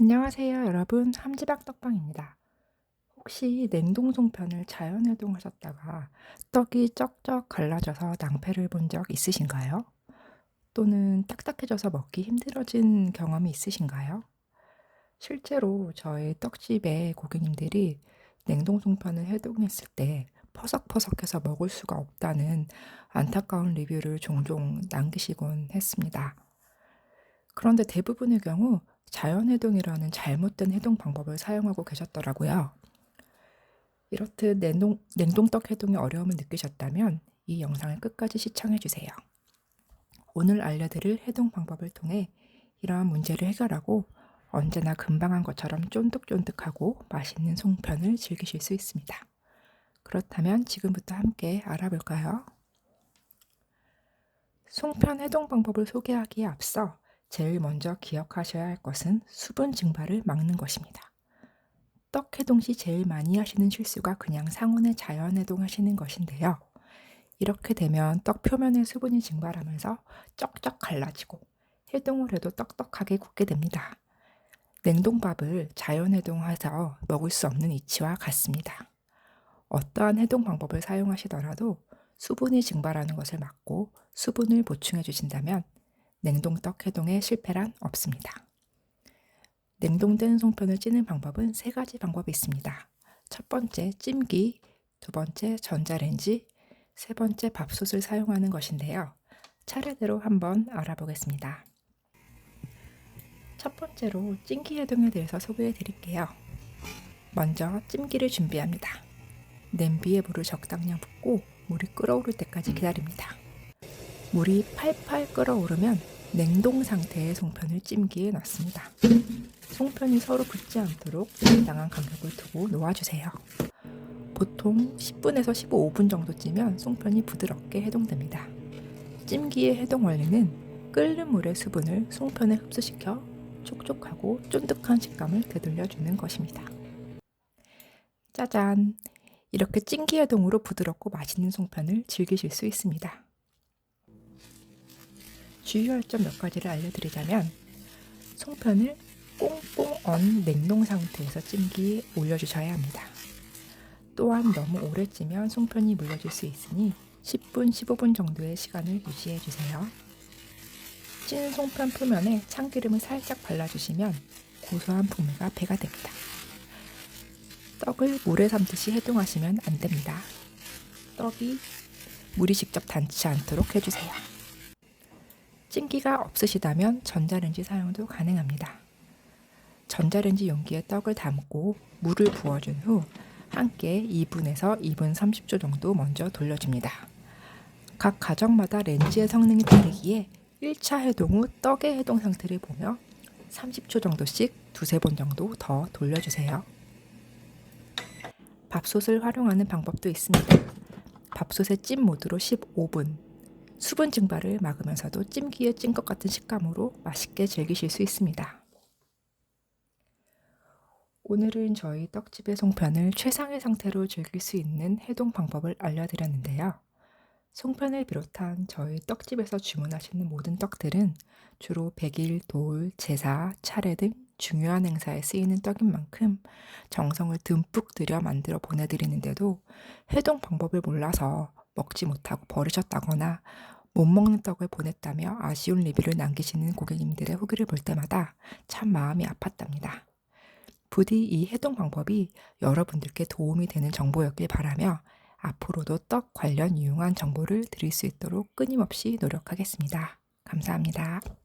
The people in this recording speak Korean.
안녕하세요, 여러분. 함지박 떡방입니다. 혹시 냉동 송편을 자연 해동하셨다가 떡이 쩍쩍 갈라져서 낭패를 본 적 있으신가요? 또는 딱딱해져서 먹기 힘들어진 경험이 있으신가요? 실제로 저희 떡집의 고객님들이 냉동 송편을 해동했을 때 퍼석퍼석해서 먹을 수가 없다는 안타까운 리뷰를 종종 남기시곤 했습니다. 그런데 대부분의 경우 자연 해동이라는 잘못된 해동 방법을 사용하고 계셨더라고요. 이렇듯 냉동, 냉동떡 해동에 어려움을 느끼셨다면 이 영상을 끝까지 시청해 주세요. 오늘 알려드릴 해동 방법을 통해 이러한 문제를 해결하고 언제나 금방 한 것처럼 쫀득쫀득하고 맛있는 송편을 즐기실 수 있습니다. 그렇다면 지금부터 함께 알아볼까요? 송편 해동 방법을 소개하기에 앞서 제일 먼저 기억하셔야 할 것은 수분 증발을 막는 것입니다. 떡 해동 시 제일 많이 하시는 실수가 그냥 상온에 자연 해동하시는 것인데요. 이렇게 되면 떡 표면의 수분이 증발하면서 쩍쩍 갈라지고 해동을 해도 떡떡하게 굳게 됩니다. 냉동밥을 자연 해동해서 먹을 수 없는 이치와 같습니다. 어떠한 해동 방법을 사용하시더라도 수분이 증발하는 것을 막고 수분을 보충해 주신다면 냉동떡 해동에 실패란 없습니다. 냉동된 송편을 찌는 방법은 세 가지 방법이 있습니다. 첫 번째 찜기, 두 번째 전자레인지, 세 번째 밥솥을 사용하는 것인데요. 차례대로 한번 알아보겠습니다. 첫 번째로 찜기 해동에 대해서 소개해 드릴게요. 먼저 찜기를 준비합니다. 냄비에 물을 적당량 붓고 물이 끓어오를 때까지 기다립니다. 물이 팔팔 끓어오르면 냉동 상태의 송편을 찜기에 넣습니다. 송편이 서로 붙지 않도록 적당한 간격을 두고 놓아주세요. 보통 10분에서 15분 정도 찌면 송편이 부드럽게 해동됩니다. 찜기의 해동 원리는 끓는 물의 수분을 송편에 흡수시켜 촉촉하고 쫀득한 식감을 되돌려주는 것입니다. 짜잔! 이렇게 찜기 해동으로 부드럽고 맛있는 송편을 즐기실 수 있습니다. 주의할 점 몇 가지를 알려드리자면 송편을 꽁꽁 언 냉동 상태에서 찜기에 올려주셔야 합니다. 또한 너무 오래 찌면 송편이 물러질 수 있으니 10분, 15분 정도의 시간을 유지해 주세요. 찐 송편 표면에 참기름을 살짝 발라주시면 고소한 풍미가 배가 됩니다. 떡을 물에 삶듯이 해동하시면 안 됩니다. 떡이 물이 직접 닿지 않도록 해주세요. 찜기가 없으시다면 전자레인지 사용도 가능합니다. 전자레인지 용기에 떡을 담고 물을 부어준 후 함께 2분에서 2분 30초 정도 먼저 돌려줍니다. 각 가정마다 렌즈의 성능이 다르기에 1차 해동 후 떡의 해동 상태를 보며 30초 정도씩 두세 번 정도 더 돌려주세요. 밥솥을 활용하는 방법도 있습니다. 밥솥의 찜 모드로 15분, 수분 증발을 막으면서도 찜기에 찐 것 같은 식감으로 맛있게 즐기실 수 있습니다. 오늘은 저희 떡집의 송편을 최상의 상태로 즐길 수 있는 해동 방법을 알려드렸는데요. 송편을 비롯한 저희 떡집에서 주문하시는 모든 떡들은 주로 백일, 돌, 제사, 차례 등 중요한 행사에 쓰이는 떡인 만큼 정성을 듬뿍 들여 만들어 보내드리는데도 해동 방법을 몰라서 먹지 못하고 버리셨다거나 못 먹는 떡을 보냈다며 아쉬운 리뷰를 남기시는 고객님들의 후기를 볼 때마다 참 마음이 아팠답니다. 부디 이 해동 방법이 여러분들께 도움이 되는 정보였길 바라며 앞으로도 떡 관련 유용한 정보를 드릴 수 있도록 끊임없이 노력하겠습니다. 감사합니다.